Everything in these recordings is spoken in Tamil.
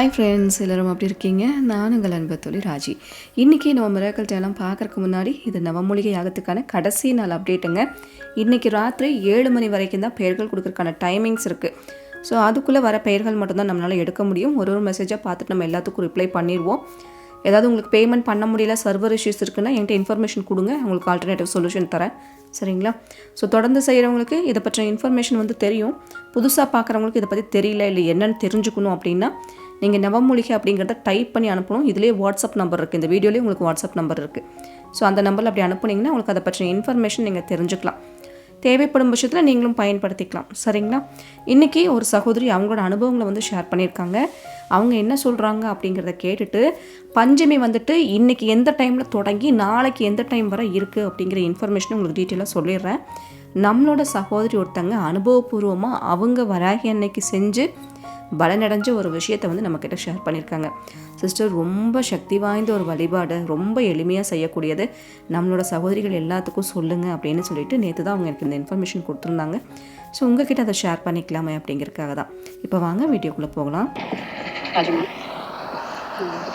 ஹாய் ஃப்ரெண்ட்ஸ் எல்லோரும் அப்படி இருக்கீங்க? நான் உங்கள் அன்பு தொழில் ராஜி. இன்றைக்கி நம்ம மிராக்கல் டேலாம் பார்க்குறக்கு முன்னாடி இது நவமூலிகை யாகத்துக்கான கடைசி நாள் அப்டேட்டுங்க இன்றைக்கி ராத்திரி ஏழு மணி வரைக்கும் தான் பெயர்கள் கொடுக்குறதுக்கான டைமிங்ஸ் இருக்குது ஸோ அதுக்குள்ளே வர பெயர்கள் மட்டும்தான் நம்மளால் எடுக்க முடியும். ஒரு ஒரு மெசேஜாக பார்த்துட்டு நம்ம எல்லாத்துக்கும் ரிப்ளை பண்ணிடுவோம். ஏதாவது உங்களுக்கு பேமெண்ட் பண்ண முடியல சர்வர் இஷ்யூஸ் இருக்குன்னா என்கிட்ட இன்ஃபர்மேஷன் கொடுங்க. உங்களுக்கு ஆல்டர்னேட்டிவ் சொல்யூஷன் தரேன். சரிங்களா? ஸோ தொடர்ந்து செய்கிறவங்களுக்கு இதை பற்றின இன்ஃபர்மேஷன் வந்து தெரியும். புதுசாக பார்க்குறவங்களுக்கு இதை பற்றி தெரியல இல்லை என்னென்னு தெரிஞ்சுக்கணும் அப்படின்னா நீங்கள் நவமூலிகை அப்படிங்கிறத டைப் பண்ணி அனுப்பணும். இதுலேயே வாட்ஸ்அப் நம்பர் இருக்குது இந்த வீடியோலேயே உங்களுக்கு வாட்ஸ்அப் நம்பர் இருக்குது ஸோ அந்த நம்பரில் அப்படி அனுப்புனீங்கன்னா உங்களுக்கு அதை பற்றின இன்ஃபர்மேஷன் நீங்கள் தெரிஞ்சுக்கலாம். தேவைப்படும் பட்சத்தில் நீங்களும் பயன்படுத்திக்கலாம். சரிங்களா? இன்றைக்கி ஒரு சகோதரி அவங்களோட அனுபவங்களை வந்து ஷேர் பண்ணியிருக்காங்க. அவங்க என்ன சொல்கிறாங்க அப்படிங்கிறத கேட்டுட்டு பஞ்சமி வந்துட்டு இன்றைக்கி எந்த டைமில் தொடங்கி நாளைக்கு எந்த டைம் வரை இருக்குது அப்படிங்கிற இன்ஃபர்மேஷன் உங்களுக்கு டீட்டெயிலாக சொல்லிடுறேன். நம்மளோட சகோதரி ஒருத்தங்க அனுபவபூர்வமாக அவங்க வராகி அன்னைக்கு செஞ்சு பலனடைஞ்ச ஒரு விஷயத்தை வந்து நம்மக்கிட்ட ஷேர் பண்ணியிருக்காங்க. சிஸ்டர் ரொம்ப சக்தி வாய்ந்த ஒரு வழிபாடு ரொம்ப எளிமையாக செய்யக்கூடியது. நம்மளோட சகோதரிகள் எல்லாத்துக்கும் சொல்லுங்கள் அப்படின்னு சொல்லிட்டு நேற்று தான் அவங்க எனக்கு இந்த இன்ஃபர்மேஷன் கொடுத்துருந்தாங்க. ஸோ உங்ககிட்ட அதை ஷேர் பண்ணிக்கலாமே அப்படிங்கிறதுக்காக தான். இப்போ வாங்க வீடியோக்குள்ளே போகலாம். எனக்கு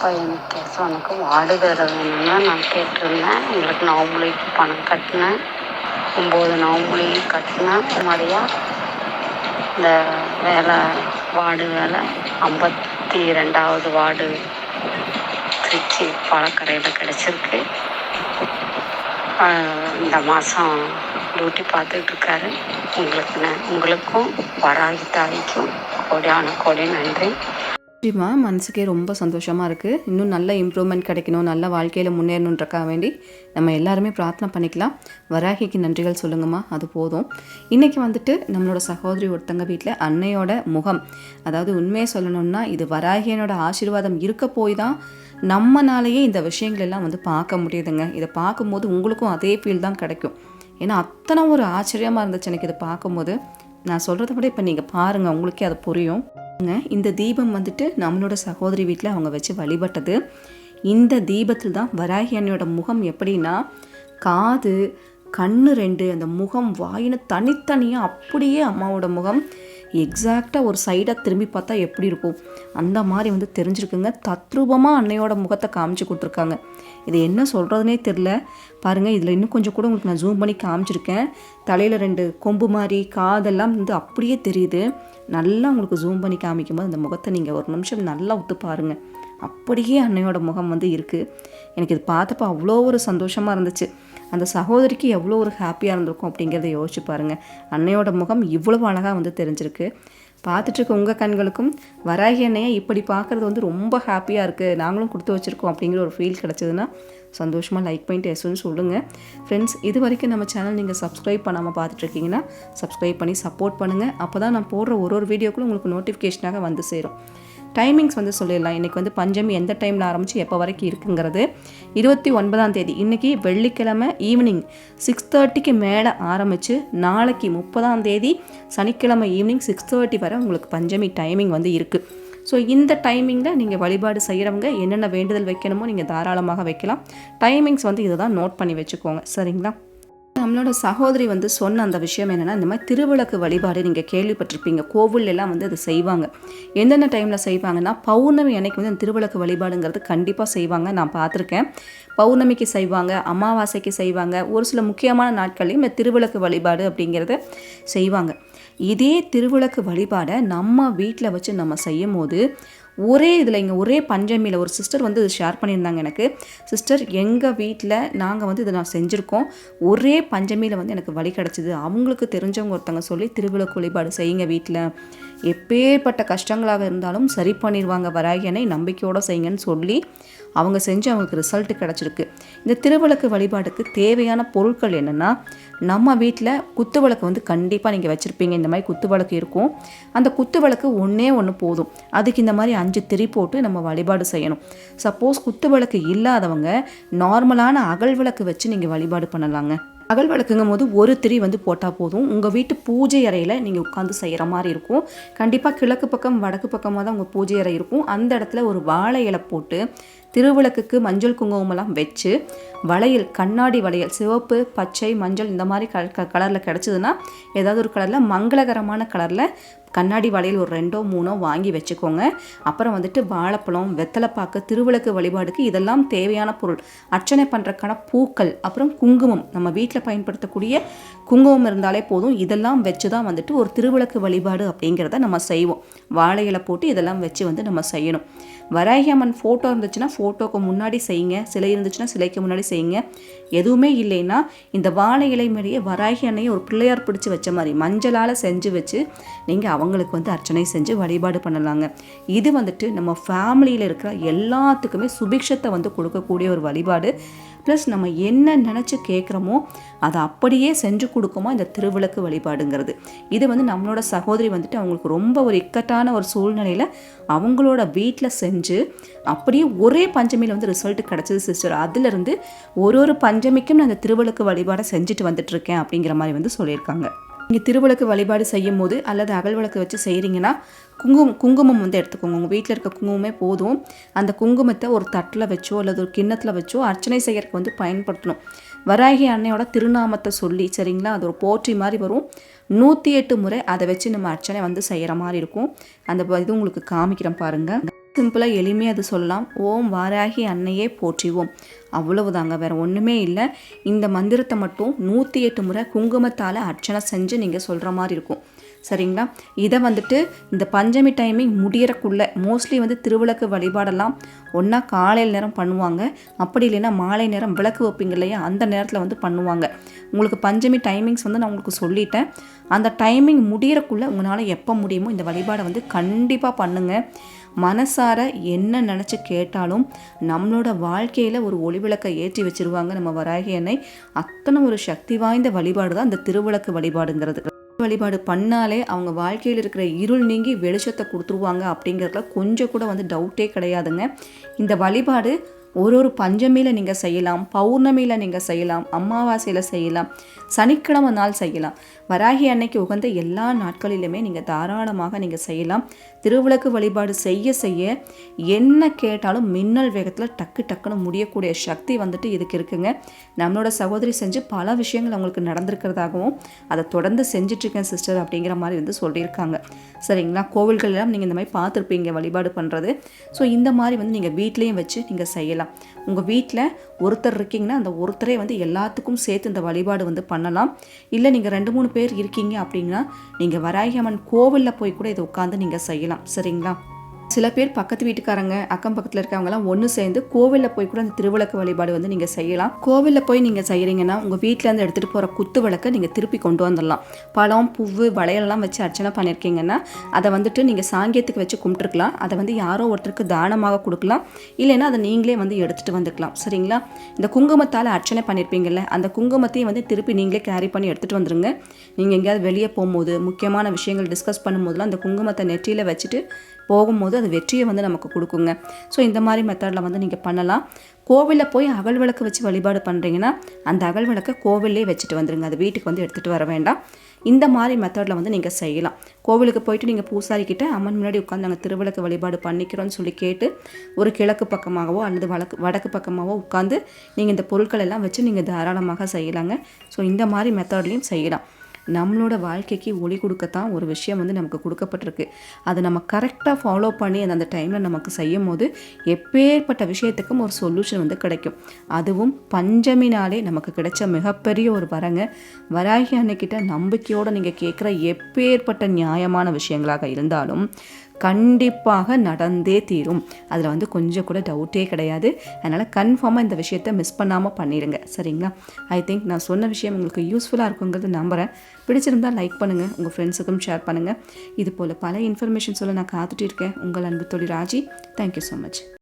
பையனுக்கு கேசவனுக்கு வாடு வேற வேணும்னா நான் கேட்டிருந்தேன். எங்களுக்கு நவம்புலிக்கு பணம் கட்டினேன். ஒம்பது நவம்புலி கட்டினேன். மாதிரியா? இந்த வேலை வார்டு வேலை ஐம்பத்தி ரெண்டாவது வார்டு திருச்சி பாலக்கரையில் கிடச்சிருக்கு. இந்த மாதம் டியூட்டி பார்த்துட்ருக்காரு உங்களுக்கு ந- உங்களுக்கும் வராகி தாய்க்கும் கோடியான கோடி நன்றி. நிச்சயமா மனசுக்கே ரொம்ப சந்தோஷமாக இருக்குது இன்னும் நல்ல இம்ப்ரூவ்மெண்ட் கிடைக்கணும் நல்ல வாழ்க்கையில் முன்னேறணுன்றக்காக வேண்டி நம்ம எல்லாருமே பிரார்த்தனை பண்ணிக்கலாம். வராகிக்கு நன்றிகள் சொல்லுங்கம்மா அது போதும். இன்றைக்கி வந்துட்டு நம்மளோட சகோதரி ஒருத்தங்க வீட்டில் அன்னையோட முகம். அதாவது உண்மையை சொல்லணும்னா இது வராகியனோட ஆசீர்வாதம் இருக்க போய் தான் நம்மனாலேயே இந்த விஷயங்கள் எல்லாம் வந்து பார்க்க முடியுதுங்க. இதை பார்க்கும்போது உங்களுக்கும் அதே ஃபீல் தான் கிடைக்கும். ஏன்னா அத்தனை ஒரு ஆச்சரியமாக இருந்துச்சு எனக்கு இதை பார்க்கும்போது. நான் சொல்கிறத விட இப்போ நீங்கள் பாருங்கள் உங்களுக்கே அது புரியும். இந்த தீபம் வந்துட்டு நம்மளோட சகோதரி வீட்டில் அவங்க வச்சு வழிபட்டது. இந்த தீபத்தில் தான் வராகி அண்ணியோட முகம் எப்படின்னா காது கண்ணு ரெண்டு அந்த முகம் வாயின்னு தனித்தனியாக அப்படியே அம்மாவோட முகம் எக்ஸாக்டாக ஒரு சைடாக திரும்பி பார்த்தா எப்படி இருக்கும்? அந்த மாதிரி வந்து தெரிஞ்சிருக்குங்க. தத்ரூபமாக அன்னையோட முகத்தை காமிச்சு கொடுத்துருக்காங்க. இது என்ன சொல்கிறதுனே தெரில பாருங்கள் இதில் இன்னும் கொஞ்சம் கூட உங்களுக்கு நான் ஜூம் பண்ணி காமிச்சிருக்கேன். தலையில் ரெண்டு கொம்பு மாதிரி காதெல்லாம் வந்து அப்படியே தெரியுது. நல்லா உங்களுக்கு ஜூம் பண்ணி காமிக்கும்போது அந்த முகத்தை நீங்கள் ஒரு நிமிஷம் நல்லா ஒத்து பாருங்கள் அப்படியே அன்னையோட முகம் வந்து இருக்குது எனக்கு இது பார்த்தப்ப அவ்வளோ ஒரு சந்தோஷமாக இருந்துச்சு. அந்த சகோதரிக்கு எவ்வளோ ஒரு ஹாப்பியாக இருந்திருக்கும் அப்படிங்கிறத யோசிச்சு பாருங்கள் அன்னையோட முகம் இவ்வளவு அழகாக வந்து தெரிஞ்சிருக்கு. பார்த்துட்டு இருக்க உங்கள் கண்களுக்கும் வராகி அன்னையை இப்படி பார்க்குறது வந்து ரொம்ப ஹாப்பியாக இருக்குது நாங்களும் கொடுத்து வச்சுருக்கோம் அப்படிங்கிற ஒரு ஃபீல் கிடச்சதுன்னா சந்தோஷமாக லைக் பண்ணிட்டு எஸ்ன்னு சொல்லுங்கள் ஃப்ரெண்ட்ஸ் இது வரைக்கும் நம்ம சேனல் நீங்கள் சப்ஸ்கிரைப் பண்ணாமல் பார்த்துட்ருக்கீங்கன்னா சப்ஸ்கிரைப் பண்ணி சப்போர்ட் பண்ணுங்கள் அப்போ தான் நான் போடுற ஒரு ஒரு வீடியோக்குள்ளும் உங்களுக்கு நோட்டிஃபிகேஷனாக வந்து சேரும். டைமிங்ஸ் வந்து சொல்லிடலாம். இன்றைக்கி வந்து பஞ்சமி எந்த டைமில் ஆரம்பித்து எப்போ வரைக்கும் இருக்குங்கிறது. இருபத்தி ஒன்பதாம் தேதி. இன்றைக்கி வெள்ளிக்கிழமை ஈவினிங் சிக்ஸ் தேர்ட்டிக்கு மேலே ஆரம்பித்து நாளைக்கு முப்பதாம் தேதி சனிக்கிழமை ஈவினிங் சிக்ஸ் தேர்ட்டி வரை உங்களுக்கு பஞ்சமி டைமிங் வந்து இருக்குது ஸோ இந்த டைமிங்கில் நீங்கள் வழிபாடு செய்கிறவங்க என்னென்ன வேண்டுதல் வைக்கணுமோ நீங்கள் தாராளமாக வைக்கலாம். டைமிங்ஸ் வந்து இதை தான் நோட் பண்ணி வச்சுக்கோங்க. சரிங்களா? நம்மளோட சகோதரி வந்து சொன்ன அந்த விஷயம் என்னென்னா இந்த மாதிரி திருவிளக்கு வழிபாடு நீங்கள் கேள்விப்பட்டிருப்பீங்க. கோவிலெல்லாம் வந்து அது செய்வாங்க. எந்தெந்த டைமில் செய்வாங்கன்னா பௌர்ணமி அன்னைக்கு வந்து அந்த திருவிளக்கு வழிபாடுங்கிறது கண்டிப்பாக செய்வாங்க. நான் பார்த்துருக்கேன். பௌர்ணமிக்கு செய்வாங்க அமாவாசைக்கு செய்வாங்க. ஒரு சில முக்கியமான நாட்கள்லையும் இந்த திருவிளக்கு வழிபாடு அப்படிங்கிறத செய்வாங்க. இதே திருவிளக்கு வழிபாடை நம்ம வீட்டில் வச்சு நம்ம செய்யும் போது ஒரே இதில் இங்கே ஒரே பஞ்சமியில் ஒரு சிஸ்டர் வந்து இது ஷேர் பண்ணியிருந்தாங்க எனக்கு. சிஸ்டர் எங்கள் வீட்டில் நாங்கள் வந்து இதை நான் செஞ்சுருக்கோம். ஒரே பஞ்சமியில் வந்து எனக்கு வழி கிடச்சிது. அவங்களுக்கு தெரிஞ்சவங்க ஒருத்தவங்க சொல்லி திருவிழா வழிபாடு செய்யுங்க வீட்டில் எப்பேற்பட்ட கஷ்டங்களாக இருந்தாலும் சரி பண்ணிடுவாங்க வராகியனை நம்பிக்கையோடு செய்யுங்கன்னு சொல்லி அவங்க செஞ்சு அவங்களுக்கு ரிசல்ட் கிடச்சிருக்கு. இந்த திருவிளக்கு வழிபாடுக்கு தேவையான பொருட்கள் என்னென்னா நம்ம வீட்டில் குத்து விளக்கு வந்து கண்டிப்பாக நீங்கள் வச்சுருப்பீங்க. இந்த மாதிரி குத்து விளக்கு இருக்கும். அந்த குத்து விளக்கு ஒன்றே ஒன்று போதும். அதுக்கு இந்த மாதிரி அஞ்சு திரி போட்டு நம்ம வழிபாடு செய்யணும். சப்போஸ் குத்து விளக்கு இல்லாதவங்க நார்மலான அகல் விளக்கு வச்சு நீங்கள் வழிபாடு பண்ணலாங்க. அகல் விளக்குங்கும் போது ஒரு திரி வந்து போட்டால் போதும். உங்கள் வீட்டு பூஜை அறையில் நீங்கள் உட்காந்து செய்கிற மாதிரி இருக்கும். கண்டிப்பாக கிழக்கு பக்கம் வடக்கு பக்கமாக தான் உங்கள் பூஜை அறை இருக்கும். அந்த இடத்துல ஒரு வாழை இலை போட்டு திருவிளக்குக்கு மஞ்சள் குங்குமம்லாம் வச்சு வளையல் கண்ணாடி வளையல் சிவப்பு பச்சை மஞ்சள் இந்த மாதிரி க கலரில் கிடச்சிதுன்னா ஏதாவது ஒரு கலரில் மங்களகரமான கலரில் கண்ணாடி வளையல் ஒரு ரெண்டோ மூணோ வாங்கி வச்சுக்கோங்க. அப்புறம் வந்துட்டு வாழைப்பழம் வெத்தலைப்பாக்கு திருவிளக்கு வழிபாடுக்கு இதெல்லாம் தேவையான பொருள். அர்ச்சனை பண்ணுறக்கான பூக்கள் அப்புறம் குங்குமம். நம்ம வீட்டில் பயன்படுத்தக்கூடிய குங்குமம் இருந்தாலே போதும். இதெல்லாம் வச்சு தான் வந்துட்டு ஒரு திருவிளக்கு வழிபாடு அப்படிங்கிறத நம்ம செய்வோம். வாழை இலை போட்டு இதெல்லாம் வச்சு வந்து நம்ம செய்யணும். வராகி அம்மன் ஃபோட்டோ இருந்துச்சுன்னா ஃபோட்டோக்கு முன்னாடி செய்யுங்க. சிலை இருந்துச்சுன்னா சிலைக்கு முன்னாடி செய்யுங்க. எதுவுமே இல்லைன்னா இந்த வாழை இலை மாதிரியே வராகி அன்னையை ஒரு பிள்ளையார் பிடிச்சி வச்ச மாதிரி மஞ்சளால் செஞ்சு வச்சு நீங்கள் அவங்களுக்கு வந்து அர்ச்சனை செஞ்சு வழிபாடு பண்ணலாங்க. இது வந்துட்டு நம்ம ஃபேமிலியில் இருக்கிற எல்லாத்துக்குமே சுபிக்ஷத்தை வந்து கொடுக்கக்கூடிய ஒரு வழிபாடு. ப்ளஸ் நம்ம என்ன நினச்சி கேட்குறோமோ அதை அப்படியே செஞ்சு கொடுக்குமோ இந்த திருவிளக்கு வழிபாடுங்கிறது. இது வந்து நம்மளோட சகோதரி வந்துட்டு அவங்களுக்கு ரொம்ப ஒரு இக்கட்டான ஒரு சூழ்நிலையில் அவங்களோட வீட்டில் செஞ்சு அப்படியே ஒரே பஞ்சமியில் வந்து ரிசல்ட் கிடச்சிது சிஸ்டர் அதுலேருந்து ஒரு ஒரு பஞ்சமிக்கும் நான் இந்த திருவிளக்கு வழிபாடை செஞ்சுட்டு வந்துட்டுருக்கேன் அப்படிங்கிற மாதிரி வந்து சொல்லியிருக்காங்க. நீங்கள் திருவிளக்கு வழிபாடு செய்யும் போது அல்லது அகல் விளக்கு வச்சு செய்கிறீங்கன்னா குங்குமம் குங்குமம் வந்து எடுத்துக்கோங்க. உங்கள் வீட்டில் இருக்க குங்குமமே போதும். அந்த குங்குமத்தை ஒரு தட்டில் வச்சோ அல்லது ஒரு கிண்ணத்தில் வச்சோ அர்ச்சனை செய்யறதுக்கு வந்து பயன்படுத்தணும். வராகி அன்னையோட திருநாமத்தை சொல்லி சரிங்களா? அது ஒரு போற்றி மாதிரி வரும். நூற்றி எட்டு முறை அதை வச்சு நம்ம அர்ச்சனை வந்து செய்கிற மாதிரி இருக்கும். அந்த இது உங்களுக்கு காமிக்கிறேன் பாருங்கள் சிம்பிளாக எளிமையாக அது சொல்லலாம். ஓம் வாராகி அன்னையே போற்றிவோம். அவ்வளவுதாங்க வேறு ஒன்றுமே இல்லை. இந்த மந்திரத்தை மட்டும் நூற்றி எட்டு முறை குங்குமத்தால் அர்ச்சனை செஞ்சு நீங்கள் சொல்கிற மாதிரி இருக்கும். சரிங்களா? இதை வந்துட்டு இந்த பஞ்சமி டைமிங் முடியறக்குள்ளே மோஸ்ட்லி வந்து திருவிளக்கு வழிபாடெல்லாம் ஒன்றா காலையில் நேரம் பண்ணுவாங்க. அப்படி இல்லைன்னா மாலை நேரம் விளக்கு வைப்பீங்க இல்லையா? அந்த நேரத்தில் வந்து பண்ணுவாங்க. உங்களுக்கு பஞ்சமி டைமிங்ஸ் வந்து நான் உங்களுக்கு சொல்லிட்டேன். அந்த டைமிங் முடியறக்குள்ளே உங்களால் எப்போ முடியுமோ இந்த வழிபாடை வந்து கண்டிப்பாக பண்ணுங்கள் மனசார என்ன நினச்சி கேட்டாலும் நம்மளோட வாழ்க்கையில் ஒரு ஒளிவிளக்கை ஏற்றி வச்சிருவாங்க நம்ம வராகி எண்ணெய் அத்தனை ஒரு சக்தி வாய்ந்த வழிபாடு தான் இந்த திருவிளக்கு வழிபாடுங்கிறது. வழிபாடு பண்ணாலே அவங்க வாழ்க்கையில் இருக்கிற இருள் நீங்கி வெளிச்சத்தை கொடுத்துருவாங்க அப்படிங்கிறதுல கொஞ்சம் கூட வந்து டவுட்டே கிடையாதுங்க. இந்த வழிபாடு ஒரு ஒரு பஞ்சமியில் நீங்கள் செய்யலாம் பௌர்ணமியில் நீங்கள் செய்யலாம் அமாவாசையில் செய்யலாம் சனிக்கிழமை நாள் செய்யலாம். வராகி அன்னைக்கு உகந்த எல்லா நாட்களிலுமே நீங்கள் தாராளமாக நீங்கள் செய்யலாம். திருவிளக்கு வழிபாடு செய்ய செய்ய என்ன கேட்டாலும் மின்னல் வேகத்தில் டக்கு டக்குன்னு முடியக்கூடிய சக்தி வந்துட்டு இதுக்கு இருக்குங்க. நம்மளோட சகோதரி செஞ்சு பல விஷயங்கள் அவங்களுக்கு நடந்திருக்கிறதாகவும் அதை தொடர்ந்து செஞ்சிட்ருக்கேன் சிஸ்டர் அப்படிங்கிற மாதிரி வந்து சொல்லியிருக்காங்க. சரிங்களா? கோவில்கள் எல்லாம் நீங்கள் இந்த மாதிரி பார்த்துருப்பீங்க வழிபாடு பண்ணுறது ஸோ இந்த மாதிரி வந்து நீங்கள் வீட்லேயும் வச்சு நீங்கள் செய்யலாம். உங்கள் வீட்டில் ஒருத்தர் இருக்கீங்கன்னா அந்த ஒருத்தரே வந்து எல்லாத்துக்கும் சேர்த்து இந்த வழிபாடு வந்து பண்ணலாம். இல்லை நீங்கள் ரெண்டு மூணு பேர் இருக்கீங்க அப்படின்னா நீங்கள் வராகியம்மன் கோவிலில் போய் கூட இதை உட்காந்து நீங்கள் செய்யலாம். சரிங்களா? சில பேர் பக்கத்து வீட்டுக்காரங்க அக்கம் பக்கத்தில் இருக்கவங்கலாம் ஒன்று சேர்ந்து கோவிலில் போய் கூட அந்த திருவிளக்கு வழிபாடு வந்து நீங்கள் செய்யலாம். கோவிலில் போய் நீங்கள் செய்கிறீங்கன்னா உங்கள் வீட்டிலேருந்து எடுத்துகிட்டு போகிற குத்து விளக்கை நீங்கள் திருப்பி கொண்டு வந்துடலாம். பழம் பூவு வளையலெல்லாம் வச்சு அர்ச்சனை பண்ணியிருக்கீங்கன்னா அதை வந்துட்டு நீங்கள் சாங்கியத்துக்கு வச்சு கும்பிட்டுருக்கலாம். அதை வந்து யாரோ ஒருத்தருக்கு தானமாக கொடுக்கலாம். இல்லைன்னா அதை நீங்களே வந்து எடுத்துகிட்டு வந்துக்கலாம் சரிங்களா? இந்த குங்குமத்தால் அர்ச்சனை பண்ணியிருப்பீங்கல்ல அந்த குங்குமத்தையும் வந்து திருப்பி நீங்களே கேரி பண்ணி எடுத்துகிட்டு வந்துருங்க. நீங்கள் எங்கேயாவது வெளியே போகும்போது முக்கியமான விஷயங்கள் டிஸ்கஸ் பண்ணும்போதெல்லாம் அந்த குங்குமத்தை நெற்றியில் வச்சுட்டு போகும்போது அது வெற்றியை வந்து நமக்கு கொடுக்குங்க. ஸோ இந்த மாதிரி மெத்தடில் வந்து நீங்கள் பண்ணலாம். கோவிலில் போய் அகல் விளக்கு வச்சு வழிபாடு பண்ணுறீங்கன்னா அந்த அகல் விளக்கை கோவிலே வச்சுட்டு வந்துடுங்க அது வீட்டுக்கு வந்து எடுத்துகிட்டு வர வேண்டாம். இந்த மாதிரி மெத்தடில் வந்து நீங்கள் செய்யலாம். கோவிலுக்கு போயிட்டு நீங்கள் பூசாரி அம்மன் முன்னாடி உட்காந்து நாங்கள் திருவிளக்கு வழிபாடு பண்ணிக்கிறோன்னு சொல்லி கேட்டு ஒரு கிழக்கு பக்கமாகவோ அல்லது வழக்கு வடக்கு பக்கமாகவோ உட்காந்து நீங்கள் இந்த பொருட்கள் எல்லாம் வச்சு நீங்கள் தாராளமாக செய்யலாங்க. ஸோ இந்த மாதிரி மெத்தட்லேயும் செய்யலாம். நம்மளோட வாழ்க்கைக்கு ஒளி கொடுக்கத்தான் ஒரு விஷயம் வந்து நமக்கு கொடுக்கப்பட்டிருக்கு. அதை நம்ம கரெக்டாக ஃபாலோ பண்ணி அந்த அந்த டைமில் நமக்கு செய்யும் போது எப்பேற்பட்ட விஷயத்துக்கும் ஒரு சொல்யூஷன் வந்து கிடைக்கும். அதுவும் பஞ்சமினாலே நமக்கு கிடைச்ச மிகப்பெரிய ஒரு வரங்க. வராகி அன்னைக்கிட்ட நம்பிக்கையோடு நீங்கள் கேட்குற எப்பேற்பட்ட நியாயமான விஷயங்களாக இருந்தாலும் கண்டிப்பாக நடந்தே தீரும். அதில் வந்து கொஞ்சம் கூட டவுட்டே கிடையாது. அதனால் கன்ஃபார்மாக இந்த விஷயத்த மிஸ் பண்ணாமல் பண்ணிடுங்க சரிங்களா? ஐ திங்க் நான் சொன்ன விஷயம் உங்களுக்கு யூஸ்ஃபுல்லாக இருக்குங்கிறது நம்புகிறேன் பிடிச்சிருந்தா லைக் பண்ணுங்கள் உங்கள் ஃப்ரெண்ட்ஸுக்கும் ஷேர் பண்ணுங்கள் இது போல் பல இன்ஃபர்மேஷன் சொல்ல நான் காத்துட்டு இருக்கேன். உங்கள் அன்பு தொழில் ராஜி. Thank you so much